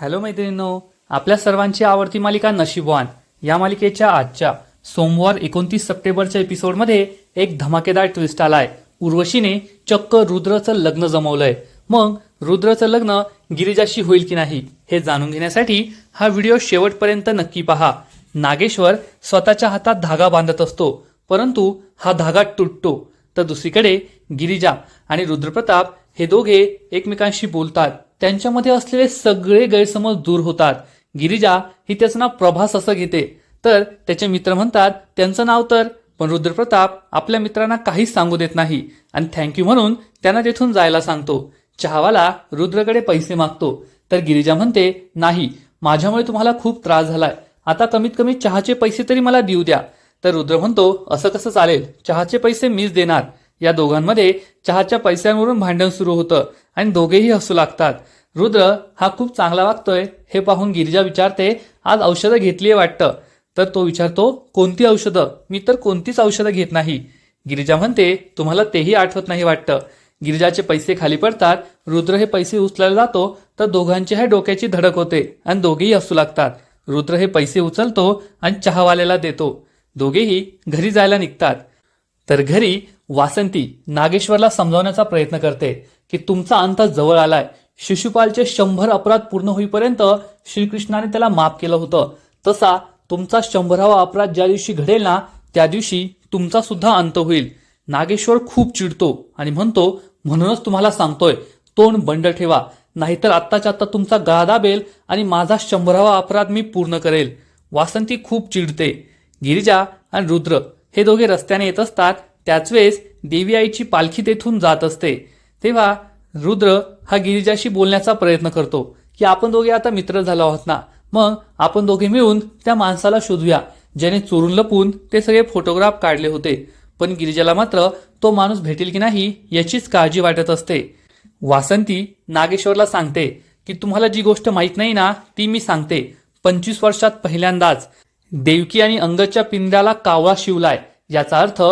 Hello मैत्रिणींनो आपल्या सर्वांची आवडती मालिका नशीबवान या मालिकेच्या आजच्या सोमवार एकोणतीस सप्टेंबरच्या एपिसोडमध्ये एक धमाकेदार ट्विस्ट आलाय. उर्वशीने चक्क रुद्रचं लग्न जमवलंय. मग रुद्रचं लग्न गिरिजाशी होईल की नाही हे जाणून घेण्यासाठी हा व्हिडिओ शेवटपर्यंत नक्की पहा. नागेश्वर स्वतःच्या हातात धागा बांधत असतो परंतु हा धागा तुटतो. तर दुसरीकडे गिरिजा आणि रुद्रप्रताप हे दोघे एकमेकांशी बोलतात. त्यांच्यामध्ये असलेले सगळे गैरसमज दूर होतात. गिरिजा ही त्याचं नाव प्रभास असं घेते. तर त्याचे मित्र म्हणतात त्यांचं नाव तर पण रुद्रप्रताप आपल्या मित्रांना काहीच सांगू देत नाही आणि थँक्यू म्हणून त्यांना तेथून जायला सांगतो. चहावाला रुद्रकडे पैसे मागतो. तर गिरिजा म्हणते नाही माझ्यामुळे तुम्हाला खूप त्रास झालाय. आता कमीत कमी चहाचे पैसे तरी मला देऊ द्या. तर रुद्र म्हणतो असं कसं चालेल? चहाचे पैसे मीच देणार. या दोघांमध्ये चहाच्या पैशांवरून भांडण सुरू होतं आणि दोघेही हसू लागतात. रुद्र हा खूप चांगला वागतोय. हे पाहून गिरिजा विचारते आज औषधं घेतलीये वाटतं? तर तो विचारतो कोणती औषधं? मी तर कोणतीच औषधं घेत नाही. गिरिजा म्हणते तुम्हाला तेही आठवत नाही वाटतं. गिरिजाचे पैसे खाली पडतात. रुद्र हे पैसे उचलायला जातो तर दोघांची ह्या डोक्याची धडक होते आणि दोघेही हसू लागतात. रुद्र हे पैसे उचलतो आणि चहावाल्याला देतो. दोघेही घरी जायला निघतात. तर घरी वासंती नागेश्वरला समजावण्याचा प्रयत्न करते की तुमचा अंत जवळ आलाय. शिशुपालचे शंभर अपराध पूर्ण होईपर्यंत श्रीकृष्णाने त्याला माफ केलं होतं. तसा तुमचा शंभरावा अपराध ज्या दिवशी घडेल ना त्या दिवशी तुमचा सुद्धा अंत होईल. नागेश्वर खूप चिडतो आणि म्हणतो म्हणूनच तुम्हाला सांगतोय तोंड बंड ठेवा. नाहीतर आत्ताच्या आत्ता तुमचा गळा दाबेल आणि माझा शंभरावा अपराध मी पूर्ण करेल. वासंती खूप चिडते. गिरिजा आणि रुद्र हे दोघे रस्त्याने येत असतात त्याच वेळेस देवी आईची पालखी तेथून जात असते. तेव्हा रुद्र हा गिरिजाशी बोलण्याचा प्रयत्न करतो की आपण दोघे आता मित्र झालो आहोत ना? मग आपण दोघे मिळून त्या माणसाला शोधूया. ज्याने चोरून लपून ते सगळे फोटोग्राफ काढले होते. पण गिरिजाला मात्र तो माणूस भेटेल की नाही याचीच काळजी वाटत असते. वासंती नागेश्वरला सांगते की तुम्हाला जी गोष्ट माहीत नाही ना ती मी सांगते. पंचवीस वर्षात पहिल्यांदाच देवकी आणि अंगच्या पिंड्याला कावळा शिवलाय. याचा अर्थ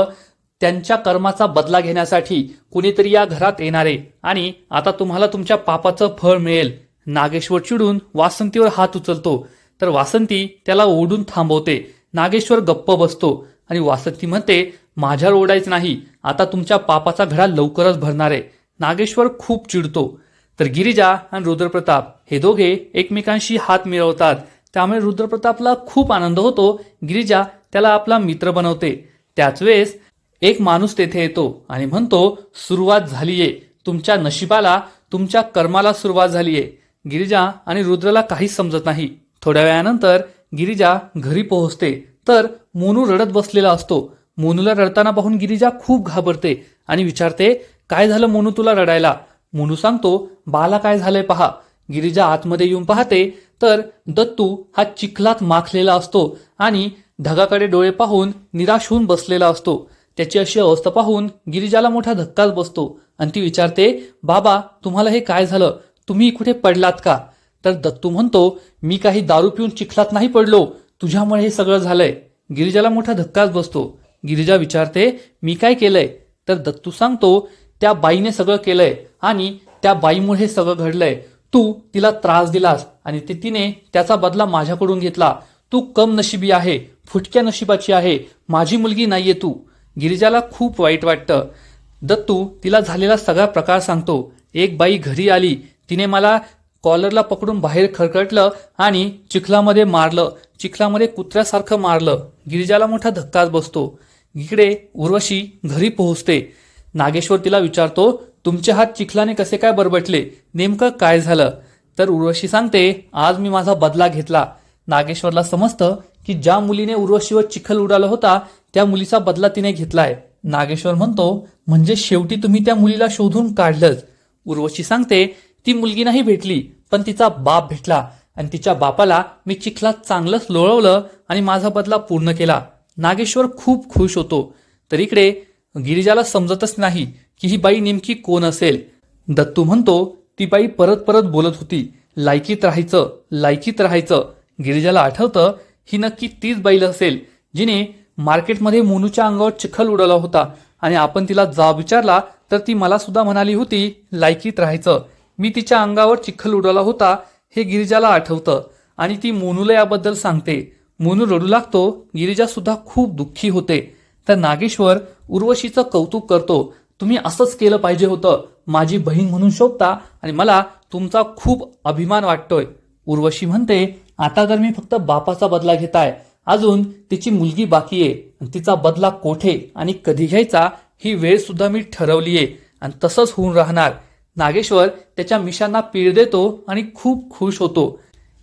त्यांच्या कर्माचा बदला घेण्यासाठी कुणीतरी या घरात येणारे. आणि आता तुम्हाला तुमच्या पापाचं फळ मिळेल. नागेश्वर चिडून वासंतीवर हात उचलतो. तर वासंती त्याला ओढून थांबवते. नागेश्वर गप्प बसतो. आणि वासंती म्हणते माझ्यावर ओढायचं नाही. आता तुमच्या पापाचा घडा लवकरच भरणार आहे. नागेश्वर खूप चिडतो. तर गिरिजा आणि रुद्रप्रताप हे दोघे एकमेकांशी हात मिळवतात. त्यामुळे रुद्रप्रतापला खूप आनंद होतो. गिरिजा त्याला आपला मित्र बनवते. त्याच वेळेस एक माणूस तेथे येतो आणि म्हणतो सुरुवात झालीये. तुमच्या नशिबाला तुमच्या कर्माला सुरुवात झालीये. गिरिजा आणि रुद्रला काहीच समजत नाही. थोड्या वेळानंतर गिरिजा घरी पोहोचते. तर मोनू रडत बसलेला असतो. मोनूला रडताना पाहून गिरिजा खूप घाबरते आणि विचारते काय झालं मोनू तुला रडायला? मोनू सांगतो बाला काय झालंय पहा. गिरिजा आतमध्ये येऊन पाहते. तर दत्तू हा चिखलात माखलेला असतो आणि ढगाकडे डोळे पाहून निराश होऊन बसलेला असतो. त्याची अशी अवस्था पाहून गिरिजाला मोठा धक्काच बसतो. आणि ती विचारते बाबा तुम्हाला हे काय झालं? तुम्ही कुठे पडलात का? तर दत्तू म्हणतो मी काही दारू पिऊन चिखलात नाही पडलो. तुझ्यामुळे हे सगळं झालंय. गिरिजाला मोठा धक्काच बसतो. गिरिजा विचारते मी काय केलंय? तर दत्तू सांगतो त्या बाईने सगळं केलंय आणि त्या बाईमुळे हे सगळं घडलंय. तू तिला त्रास दिलास आणि ते तिने त्याचा बदला माझ्याकडून घेतला. तू कम नशिबी आहे फुटक्या नशिबाची आहे. माझी मुलगी नाहीये तू. गिरिजाला खूप वाईट वाटतं. दत्तू तिला झालेला सगळा प्रकार सांगतो. एक बाई घरी आली तिने मला कॉलरला पकडून बाहेर खरकटलं आणि चिखलामध्ये मारलं. चिखलामध्ये कुत्र्यासारखं मारलं. गिरिजाला मोठा धक्काच बसतो. इकडे उर्वशी घरी पोहोचते. नागेश्वर तिला विचारतो तुमचे हात चिखलाने कसे काय बरबटले? नेमकं काय झालं? तर उर्वशी सांगते आज मी माझा बदला घेतला. नागेश्वरला समजतं की ज्या मुलीने उर्वशीवर चिखल उडाला होता त्या मुलीचा बदला तिने घेतलाय. नागेश्वर म्हणतो म्हणजे शेवटी तुम्ही त्या मुलीला शोधून काढलंच. उर्वशी सांगते ती मुलगी नाही भेटली पण तिचा बाप भेटला आणि तिच्या बापाला मी चिखलात चांगलंच लोळवलं आणि माझा बदला पूर्ण केला. नागेश्वर खूप खुश होतो. तर इकडे गिरिजाला समजतच नाही की ही बाई नेमकी कोण असेल. दत्तू म्हणतो ती बाई परत परत बोलत होती. लायकीत राहायचं लायकीत राहायचं. गिरिजाला आठवतं ही नक्की तीच बैल असेल जिने मार्केटमध्ये मोनूच्या अंगावर चिखल उडवला होता आणि आपण तिला जाब विचारला तर ती मला सुद्धा म्हणाली होती लायकीत राहायचं. मी तिच्या अंगावर चिखल उडवला होता हे गिरिजाला आठवतं आणि ती मोनूला याबद्दल सांगते. मोनू रडू लागतो गिरिजा सुद्धा खूप दुःखी होते. तर नागेश्वर उर्वशीचं कौतुक करतो तुम्ही असंच केलं पाहिजे होतं माझी बहीण म्हणून शोभता आणि मला तुमचा खूप अभिमान वाटतोय. उर्वशी म्हणते आता तर मी फक्त बापाचा बदला घेताय अजून तिची मुलगी बाकी आहे आणि तिचा बदला कोठे आणि कधी घ्यायचा ही वेळ सुद्धा मी ठरवलीये आणि तसंच होऊन राहणार. नागेश्वर त्याच्या मिशांना पीळ देतो आणि खूप खुश होतो.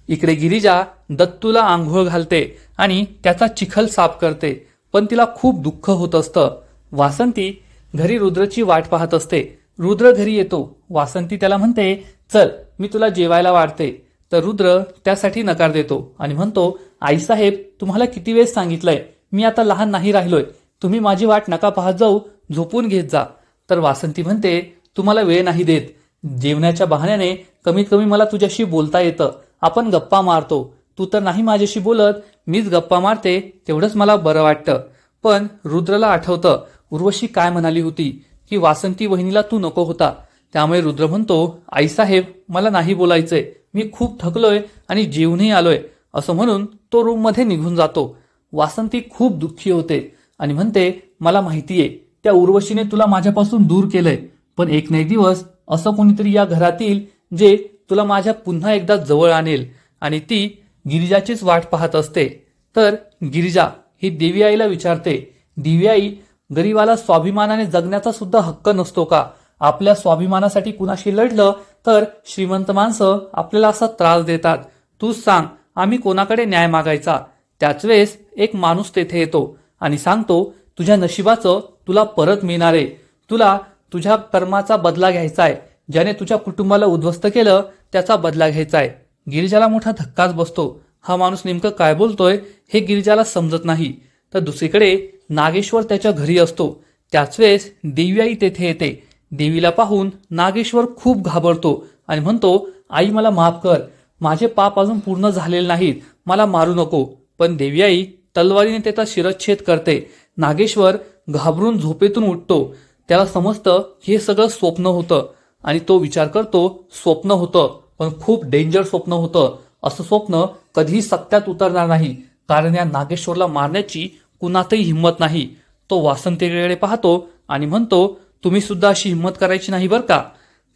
इकडे गिरिजा दत्तूला आंघोळ घालते आणि त्याचा चिखल साफ करते. पण तिला खूप दुःख होत असतं. वासंती घरी रुद्रची वाट पाहत असते. रुद्र घरी येतो. वासंती त्याला म्हणते चल मी तुला जेवायला वाढते. तर रुद्र त्यासाठी नकार देतो आणि म्हणतो आईसाहेब तुम्हाला किती वेळेस सांगितलंय? मी आता लहान नाही राहिलोय. तुम्ही माझी वाट नका पाहत जाऊ. झोपून घेत जा. तर वासंती म्हणते तुम्हाला वेळ नाही देत. जेवणाच्या बहाण्याने कमीत कमी मला तुझ्याशी बोलता येतं. आपण गप्पा मारतो. तू तर नाही माझ्याशी बोलत. मीच गप्पा मारते. तेवढंच मला बरं वाटतं. पण रुद्रला आठवतं उर्वशी काय म्हणाली होती की वासंती वहिनीला तू नको होता. त्यामुळे रुद्र म्हणतो आईसाहेब मला नाही बोलायचंय. मी खूप थकलोय आणि जेवूनही आलोय असं म्हणून तो रूममध्ये निघून जातो. वासंती खूप दुःखी होते आणि म्हणते मला माहिती आहे त्या उर्वशीने तुला माझ्यापासून दूर केलंय पण एक ना एक दिवस असं कोणीतरी या घरातील जे तुला माझ्या पुन्हा एकदा जवळ आणेल आणि ती गिरिजाचीच वाट पाहत असते. तर गिरिजा ही देवी आईला विचारते दिवी आई गरीबाला स्वाभिमानाने जगण्याचा सुद्धा हक्क नसतो का? आपल्या स्वाभिमानासाठी कुणाशी लढलं तर श्रीमंत माणसं आपल्याला असा त्रास देतात. तूच सांग आम्ही कोणाकडे न्याय मागायचा? त्याच वेळेस एक माणूस तेथे येतो आणि सांगतो तुझ्या नशिबाचं तुला परत मिळणार आहे. तुला तुझ्या कर्माचा बदला घ्यायचा आहे ज्याने तुझ्या कुटुंबाला उद्ध्वस्त केलं त्याचा बदला घ्यायचा आहे गिरिजाला मोठा धक्काच बसतो. हा माणूस नेमकं काय बोलतोय हे गिरिजाला समजत नाही. तर दुसरीकडे नागेश्वर त्याच्या घरी असतो. त्याच वेळेस दिव्याई तेथे येते. देवीला पाहून नागेश्वर खूप घाबरतो आणि म्हणतो आई मला माफ कर. माझे पाप अजून पूर्ण झालेले नाहीत. मला मारू नको. पण देवी आई तलवारीने त्याचा शिरच्छेद करते. नागेश्वर घाबरून झोपेतून उठतो. त्याला समजतं हे सगळं स्वप्न होतं आणि तो विचार करतो स्वप्न होतं पण खूप डेंजर स्वप्न होतं. असं स्वप्न कधीही सत्यात उतरणार नाही कारण या नागेश्वरला मारण्याची कुणातही हिंमत नाही. तो वासंतीकडे पाहतो आणि म्हणतो तुम्ही सुद्धा अशी हिंमत करायची नाही बरं का?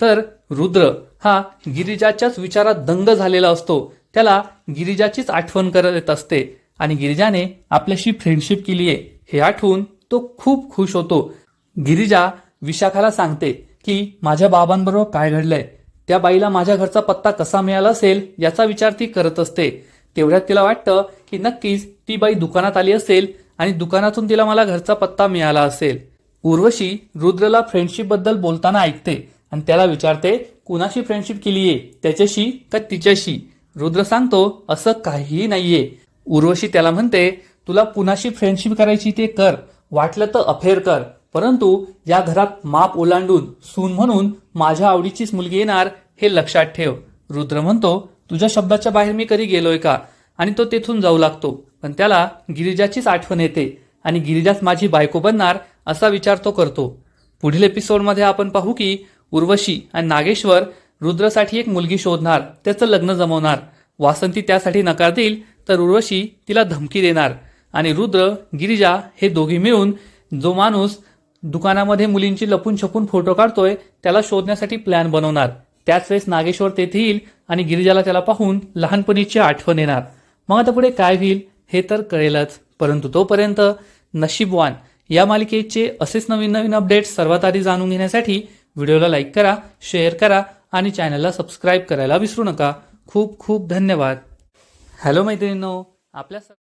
तर रुद्र हा गिरिजाच्याच विचारात दंग झालेला असतो. त्याला गिरिजाचीच आठवण करत येत असते. आणि गिरिजाने आपल्याशी फ्रेंडशिप केली आहे हे आठवून तो खूप खुश होतो. गिरिजा विशाखाला सांगते की माझ्या बाबांबरोबर काय घडलंय? त्या बाईला माझ्या घरचा पत्ता कसा मिळाला असेल याचा विचार ती करत असते. तेवढ्यात तिला वाटतं की नक्कीच ती बाई दुकानात आली असेल आणि दुकानातून तिला मला घरचा पत्ता मिळाला असेल. उर्वशी रुद्रला फ्रेंडशिपबद्दल बोलताना ऐकते आणि त्याला विचारते कुणाशी फ्रेंडशिप केलीये? त्याच्याशी का तिच्याशी? रुद्र सांगतो असं काहीही नाहीये. उर्वशी त्याला म्हणते तुला कुणाशी फ्रेंडशिप करायची ते कर. वाटलं तर अफेअर कर. परंतु या घरात माप ओलांडून सून म्हणून माझ्या आवडीचीच मुलगी येणार हे लक्षात ठेव. रुद्र म्हणतो तुझ्या शब्दाच्या बाहेर मी कधी गेलोय का? आणि तो तेथून जाऊ लागतो. पण त्याला गिरिजाचीच आठवण येते आणि गिरिजाच माझी बायको बनणार असा विचार तो करतो. पुढील एपिसोडमध्ये आपण पाहू की उर्वशी आणि नागेश्वर रुद्रसाठी एक मुलगी शोधणार त्याचं लग्न जमवणार. वासंती त्यासाठी नकार देईल तर उर्वशी तिला धमकी देणार. आणि रुद्र गिरिजा हे दोघे मिळून जो माणूस दुकानामध्ये मुलींची लपून छपून फोटो काढतोय त्याला शोधण्यासाठी प्लॅन बनवणार. त्याच वेळेस नागेश्वर तेथे येईल आणि गिरिजाला त्याला पाहून लहानपणीची आठवण येणार. मग आता पुढे काय होईल हे तर कळेलच परंतु तोपर्यंत नशीबवान या मालिकेचे असेच नवीन नवीन अपडेट्स सर्वात आधी जाणून घेण्यासाठी व्हिडिओला लाईक करा शेअर करा आणि चॅनलला सबस्क्राईब करायला विसरू नका. खूप खूप धन्यवाद. हॅलो मैत्रिणींनो आपल्या